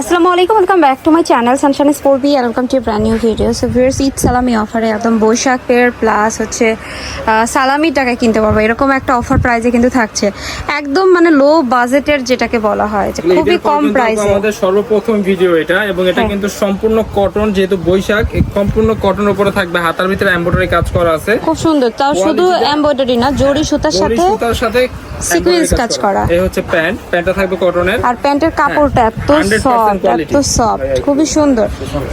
আসসালামু আলাইকুম welcome back to my channel সানশান স্পোর্বি and welcome to brand new video so viewers Eid সালামি অফারে একদম বৈশাখের প্লাস হচ্ছে সালামির টাকায় কিনতে পারব। এরকম একটা অফার প্রাইসে কিন্তু থাকছে। একদম মানে লো বাজেটের যেটাকে বলা হয় যে খুবই কম প্রাইসে আমাদের সর্বপ্রথম ভিডিও এটা এবং এটা হ্যাঁ। কিন্তু সম্পূর্ণ কটন যেহেতু বৈশাখ সম্পূর্ণ কটন উপরে থাকবে। হাতার ভিতরে এমব্রয়ডারি কাজ করা আছে। খুব সুন্দর। তাও শুধু এমব্রয়ডারি না জরি সুতার জরি সাথে সুতার সাথে embroidery কাজ করা। এই হচ্ছে প্যান্ট প্যান্টটা থাকবে কটনের আর প্যান্টের কাপড়টা এত 100% সফট quality। এত সফট খুবই সুন্দর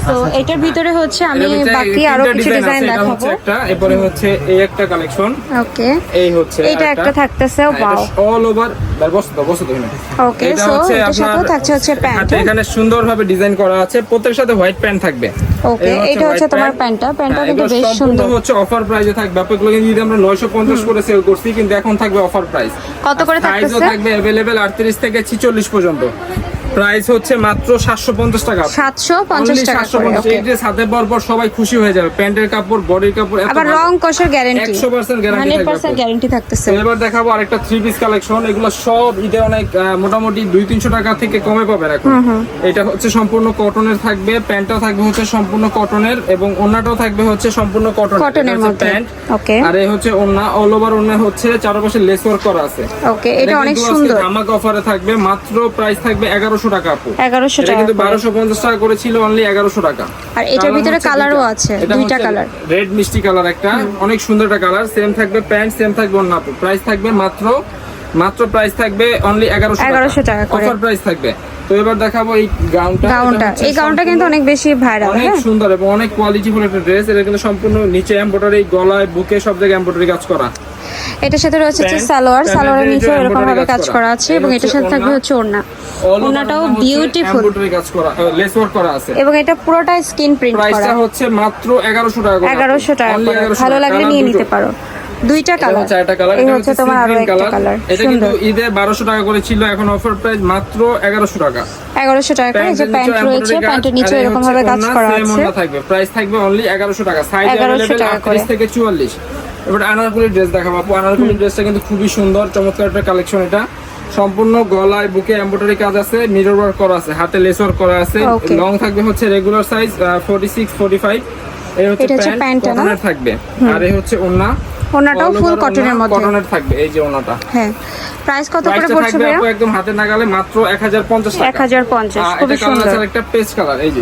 তো এটার ভিতরে হচ্ছে আমি এটার ভিতরে বাকি আরো তিনটা কিছু design ডিজাইন আছে, এটা দেখাবো হচ্ছে একটা এরপরে হচ্ছে এই একটা কালেকশন ওকে এই হচ্ছে এটা একটা থাকতেছে ওয়াও অল ওভার বসো তো বসো তো এখানে। ওকে এটা সো হচ্ছে এটার সাথেও আপনার থাকছে হচ্ছে প্যান্ট হাতে এখানে সুন্দরভাবে ডিজাইন করা আছে প্রত্যেকের সাথে হোয়াইট প্যান্ট থাকবে ওকে এই এটা হচ্ছে white তোমার pant। প্যান্টটা প্যান্টটা হ্যাঁ, কিন্তু এগুলো বেশ সম্পূর্ণ সুন্দর হচ্ছে অফার প্রাইসে থাকবে আপনাগুলো কিন্তু যদি আমরা 950 করে সেল করছি কিন্তু এখন থাকবে অফার প্রাইস কত করে সাইজও থাকতেছে থাকবে अवेलेबल 38 থেকে 46 পর্যন্ত প্রাইস হচ্ছে মাত্র 750 টাকা। সাতশো পঞ্চাশ Only টাকা করে 750 এই যে সাথে পর পর সবাই খুশি হয়ে যাবে। প্যান্টের কাপড় বডির কাপড় আবার রং কষের গ্যারান্টি 100% guarantee হান্ড্রেড থাকবে পার্সেন্ট গ্যারান্টি থাকতেছে। এবার দেখাবো আরেকটা থ্রি পিস কালেকশন এগুলো সব ঈদে অনেক মোটামুটি দুই তিনশো টাকা থেকে কমে পাবেন এখন। এটা হচ্ছে সম্পূর্ণ কটনের থাকবে প্যান্টটাও থাকবে হচ্ছে সম্পূর্ণ কটনের এবং ওন্নাটাও থাকবে হচ্ছে সম্পূর্ণ কটন কটনের মধ্যে। প্যান্ট। ওকে আর এই হচ্ছে ওন্না অল ওভার ওন্না হচ্ছে চারপাশে লেস ওয়ার্ক করা আছে। ওকে এটা অনেক সুন্দর। ধামাক অফারে থাকবে। মাত্র প্রাইস থাকবে এগারোশো টাকা আপু। এগারোশো টাকা কিন্তু। বারোশো পঞ্চাশ টাকা করে ছিল অনলি এগারোশো টাকা। আর এটার ভিতরে কালারও আছে দুইটা কালার। রেড মিষ্টি কালার একটা অনেক সুন্দর একটা কালার সেম থাকবে প্যান্ট সেম থাকবে অন্য প্রাইস থাকবে মাত্র মাত্র প্রাইস থাকবে অনলি এগারোশো 1100 টাকা। অফার প্রাইস থাকবে। তো এবার দেখাবো এই গাউনটা গাউনটা এই গাউনটা কিন্তু অনেক বেশি ভাইরাল অনেক হ্যাঁ। সুন্দর এবং অনেক কোয়ালিটিফুল একটা ড্রেস এটা কিন্তু সম্পূর্ণ নিচে এমব্রয়ডারি গলায় বুকে সব জায়গায় এমব্রয়ডারি কাজ করা। এটার সাথে রয়েছে হচ্ছে সালোয়ার। সালোয়ারের নিচে এরকম ভাবে কাজ করা। আছে এবং এটার সাথে থাকবে। হচ্ছে ওড়না। ওড়নাটাও বিউটিফুল কাজ করা লেস ওয়ার্ক করা আছে। এবং এটা পুরোটাই স্কিন প্রিন্ট করা। প্রাইসটা হচ্ছে মাত্র এগারোশো টাকা করে এগারোশো টাকা Only করে। 1100 ভালো লাগলে নিয়ে নিতে পারো। দুইটা কালার। একটা কালার। এই হচ্ছে তোমার আরও একটা কালার এটা কিন্তু ঈদে বারোশো টাকা করে ছিল এখন অফার প্রাইস মাত্র এগারোশো টাকা। এগারোশো টাকা করে। যে প্যান্ট রয়েছে প্যান্টের নিচে এরকম ভাবে কাজ করা আছে। থাকবে। প্রাইস থাকবে অনলি এগারোশো টাকা। সাইজ 1100 অ্যাভেলেবেল টাকা থেকে চুয়াল্লিশ। এবার আনারকুলি ড্রেস দেখাবো আপু। আনারকুলি ড্রেসটা কিন্তু খুবই সুন্দর চমৎকার একটা কালেকশন এটা। সম্পূর্ণ গলায় বুকে এমব্রয়ডারি কাজ আছে মিরর ওয়ার্ক করা আছে হাতে লেস ওয়ার্ক করা আছে। লং থাকবে হচ্ছে regular size forty six forty five এই হচ্ছে প্যান্ট কটনের থাকবে। আর এই হচ্ছে ওন্না ওনাটাও ফুল কটনের মধ্যে। কটনের থাকবে এই যে ওনাটা হ্যাঁ। প্রাইস কত করে পড়ছে ভাইয়া? আপু একদম হাতে নাগালে মাত্র 1050 টাকা। এক হাজার পঞ্চাশ। আহ, খুবই এটা সুন্দর। একটা পেস্ট কালার এই যে।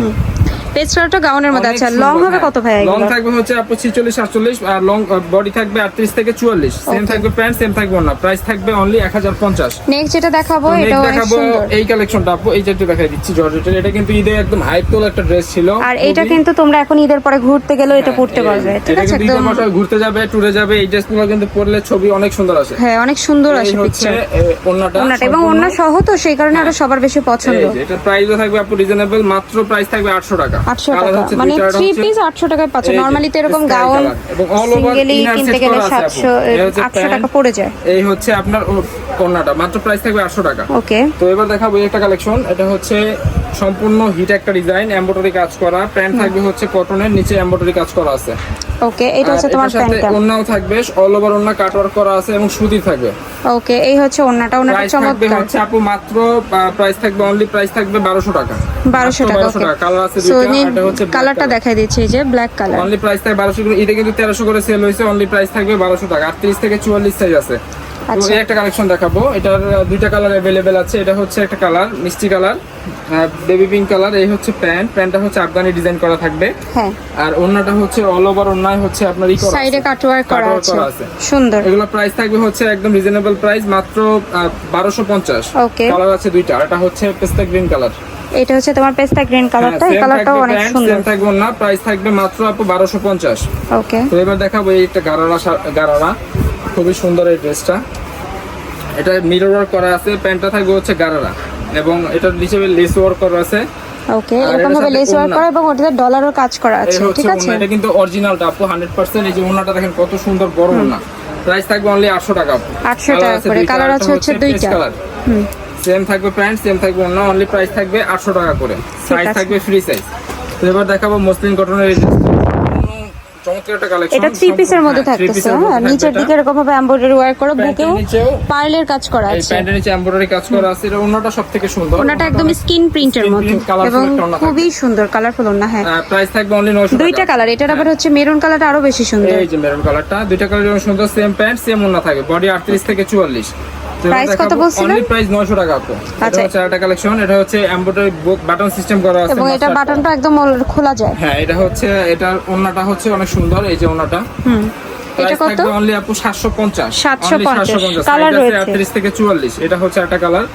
পেজ গাউনের মধ্যে আছে। লং হবে কত ভাইয়া লং থাকবে হচ্ছে আপু 46 48 আর লং বডি থাকবে 38 থেকে 44 সেম থাকবে প্যান্ট সেম থাকবে না প্রাইস থাকবে অনলি 1050 নেক্সট যেটা দেখাবো এটা অনেক দেখাবো সুন্দর। এই কালেকশনটা আপু এই যেটা দেখাই দিচ্ছি জর্জেটের। এটা কিন্তু ঈদে একদম হাইপ তোল একটা ড্রেস ছিল। আর এটা কিন্তু তোমরা এখন ঈদের পরে ঘুরতে গেলেও এটা হ্যাঁ, পড়তে পারবে ঠিক আছে একদম। ঘুরতে যাবে ট্যুরে যাবে এই ড্রেসগুলো কিন্তু পরলে ছবি অনেক সুন্দর আসে। হ্যাঁ অনেক সুন্দর আসে হচ্ছে পিকচার এ, ওড়নাটা ওনাটা এবং সম্পূর্ণ- ওনা সহ তো সেই কারণে আরও সবার বেশি পছন্দ। এটার প্রাইসও থাকবে আপু রিজনেবল মাত্র প্রাইস থাকবে 800 টাকা। আটশো টাকা। মানে থ্রি পিস আটশো টাকায় পাচ্ছে। এই নর্মালি তো এরকম গাউন সিঙ্গেলি কিনতে গেলে। সাতশো আটশো টাকা পড়ে যায়। এই হচ্ছে আপনার কন্যাটা। মাত্র প্রাইস থাকবে 800 টাকা। ওকে তো এবার দেখাবো এই একটা কালেকশন এটা হচ্ছে সম্পূর্ণ হিট একটা ডিজাইন এমব্রয়ডারি কাজ করা। প্যান্ট থাকবে হচ্ছে কটনের নিচে এমব্রয়ডারি কাজ করা আছে। ওকে এটা হচ্ছে তোমার প্যান্টটা ওড়নাও থাকবে অল ওভার ওড়না কাট ওয়ার্ক করা আছে এবং সুতি থাকবে। ওকে এই হচ্ছে ওনাটা প্রাইস চমৎকার। হচ্ছে আপু মাত্র প্রাইস থাকবে অনলি প্রাইস থাকবে 1200 টাকা। বারোশো মাত্র টাকা 1200 টাকা। কালার আছে সো দুইটা এটা হচ্ছে কালারটা দেখাই দিচ্ছি এই যে ব্ল্যাক কালার অনলি প্রাইস থাকবে 1200 করে এটা কিন্তু 1300 করে সেল হয়েছে অনলি প্রাইস থাকবে 1200 টাকা। 38 থেকে 44 সাইজ আছে। বারোশো আচ্ছা। একটা কালেকশন দেখাবো। এটার দুইটা কালার আছে। এটা হচ্ছে একটা কালার মিষ্টি কালার বেবি পিঙ্ক কালার এই হচ্ছে প্যান্ট। প্যান্টটা হচ্ছে আফগানি ডিজাইন করা থাকবে। হ্যাঁ। আর হচ্ছে অল ওভার হচ্ছে আপনার সাইডে কাটওয়ার্ক করা আছে। সুন্দর। এগুলো প্রাইস থাকবে হচ্ছে একদম রিজনেবল প্রাইস মাত্র 1250 ওকে কালার আছে দুইটা এটা হচ্ছে পেস্তা গ্রিন কালার এটা হচ্ছে তোমার পেস্তা গ্রিন হ্যাঁ, কালারটা এই কালারটাও অনেক সুন্দর। সেম থাকবে না প্রাইস থাকবে মাত্র আপু 1250 ওকে তো এবার দেখাবো এই একটা গারারা গারারা। খুবই সুন্দর এই ড্রেসটা এটা মিরর ওয়ার্ক করা আছে প্যান্টটা থাকবে হচ্ছে গারারা। এবং এটার নিচে লেস ওয়ার্ক করা আছে। ওকে এরকম ভাবে লেস ওয়ার্ক করা এবং ওটাতে ডলারও কাজ করা আছে ঠিক আছে? এটা কিন্তু অরিজিনালটা আপু হান্ড্রেড পার্সেন্ট এই যে ওনাটা দেখেন কত সুন্দর বড় ওনা প্রাইস থাকবে অনলি আটশো টাকা আপু। 800 টাকা করে, কালার আছে হচ্ছে দুইটা। হুম। সেম থাকবে প্যান্ট সেম থাকবে অন্য অনলি প্রাইস থাকবে আটশো টাকা করে। সাইজ থাকবে ফ্রি সাইজ তো এবার দেখাবো মসলিন কটনের এই ড্রেসটা চমৎকার একটা কালেকশন এটা থ্রি পিসের মধ্যে থাকতেছে হ্যাঁ নিচের দিকে এরকম ভাবে এমব্রয়ডারি ওয়ার্ক করা বুকেও পার্লের কাজ করা আছে। প্যান্টের নিচে এমব্রয়ডারি কাজ করা আছে এটা অন্যটা সব থেকে সুন্দর ওনাটা একদম স্কিন প্রিন্টের মধ্যে এবং খুবই সুন্দর কালারফুল ওনা হ্যাঁ। প্রাইস থাকবে অনলি 900 দুইটা কালার এটার আবার হচ্ছে মেরুন কালারটা আরও বেশি সুন্দর। এই যে মেরুন কালারটা দুইটা কালার সুন্দর সেম প্যান্ট সেম ওন্না থাকে বডি 38 থেকে 44 Price কত বলছিলেন? অনলি প্রাইস 900 টাকা আপু আচ্ছা। হচ্ছে একটা কালেকশন এটা হচ্ছে এমব্রয়ডারি বাটন সিস্টেম করা আছে এবং এটা বাটনটা একদম খোলা যায়। হ্যাঁ এটা হচ্ছে এটার ওন্নাটা হচ্ছে অনেক সুন্দর এই যে ওন্নাটা। হুম। এটা কত? অনলি আপু 750 750 কালার কালার রয়েছে। 38 থেকে 44 এটা হচ্ছে একটা কালার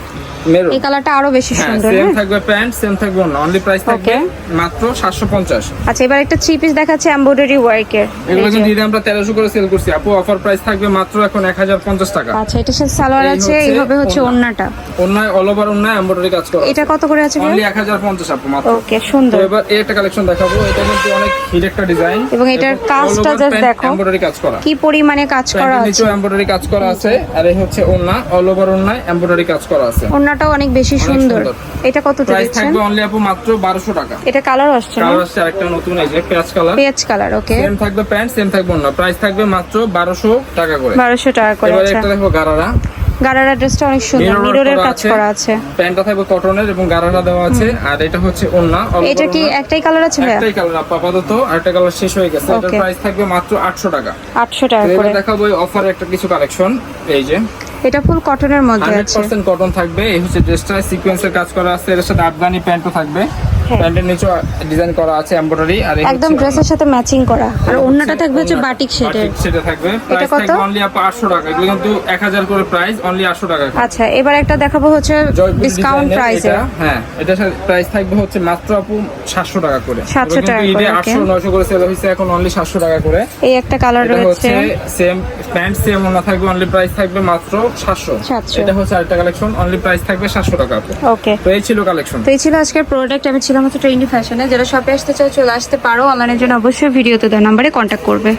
মেরুন। এই কালারটা আরও বেশি হ্যাঁ সুন্দর সেম হ্যাঁ? থাকবে প্যান্ট সেম থাকবে ওন্না অনলি প্রাইস থাকবে মাত্র 750 আচ্ছা এবার একটা থ্রি পিস দেখাচ্ছে এমব্রয়ডারি ওয়ার্কের এগুলো কিন্তু ঈদে আমরা 1300 করে সেল করছি। আপু অফার প্রাইস থাকবে মাত্র এখন 1050 টাকা। আচ্ছা এটার সাথে সালোয়ার আছে এইভাবে হচ্ছে ওন্নাটা অন্যায় অল ওভার অন্যায় এমব্রয়ডারি কাজ করা এটা কত করে আছে অনলি 1050 আপু মাত্র। ওকে সুন্দর। এবার এই একটা কালেকশন দেখাবো। এটা কিন্তু অনেক হিট একটা ডিজাইন এবং এটার কাজটা just দেখো। এমব্রয়ডারি কাজ করা। কি পরিমাণে কাজ করা আছে। নিচেও এমব্রয়ডারি কাজ করা আছে। আর এই হচ্ছে ওন্না অল ওভার অন্যায় এমব্রয়ডারি কাজ করা আছে। ওন্নাটাও অনেক বেশি সুন্দর। এটা কত প্রাইস থাকবে অনলি আপু মাত্র 1200 টাকা। এটা কালার আসছে কালার আসছে আরেকটা নতুন এই যে পেঁয়াজ কালার। পেঁয়াজ কালার ওকে। সেম থাকবে প্যান্ট সেম থাকবে অন্য। প্রাইস থাকবে মাত্র 1200 টাকা করে। বারোশো টাকা করে এবারে আচ্ছা। একটা দেখো গারারা। গারারা ড্রেসটা অনেক সুন্দর। মিররের কাজ করা আছে। প্যান্টটা থাকবে কটনের এবং গারারা দেওয়া আছে। আর এটা হচ্ছে ওন্না এটা কি একটাই কালার আছে ভাইয়া? একটাই কালার আপাতত। আরেকটা কালার শেষ হয়ে গেছে। এটার প্রাইস থাকবে মাত্র 800 টাকা। আটশো টাকা করে। দেখাবো অফারে একটা কিছু কালেকশন এই যে। এটা ফুল কটনের মধ্যে আছে 100% কটন থাকবে, এই হচ্ছে ড্রেসটা সিকোয়েন্সের কাজ করা আছে, এর সাথে আফগানি প্যান্টও থাকবে। প্যান্টের নিচে ডিজাইন করা আছে এমব্রয়ডারি আর একদম ড্রেসের সাথে ম্যাচিং করা। আর ওড়না। ওন্নাটা থাকবে হচ্ছে বাটিক শেডের বাটিক শেডে থাকবে। প্রাইস কত? অনলি 800 টাকা। এগুলো কিন্তু 1000 করে প্রাইস অনলি 800 টাকা আচ্ছা এবার একটা দেখাবো হচ্ছে ডিসকাউন্ট প্রাইসে এটা, হ্যাঁ এটা প্রাইস থাকবে হচ্ছে মাত্র আপু 700 টাকা করে। 700 টাকা করে, 800 900 করে সেল হয়েছে এখন অনলি 700 টাকা করে। এই একটা কালার রয়েছে। হচ্ছে সেম প্যান্ট সেম ওনা থাকবে অনলি প্রাইস থাকবে মাত্র 700 700 এটা হচ্ছে আরেকটা কালেকশন অনলি প্রাইস থাকবে 700 টাকা ওকে তো এই ছিল কালেকশন তো এই ছিল আজকের প্রোডাক্ট আমি ছিলাম ট্রেন্ডি ফ্যাশনে, যারা শপে আসতে চাও, চলে আসতে পারো। অনলাইনের জন্য অবশ্যই ভিডিওতে দেওয়া নাম্বারে কন্ট্যাক্ট করবে।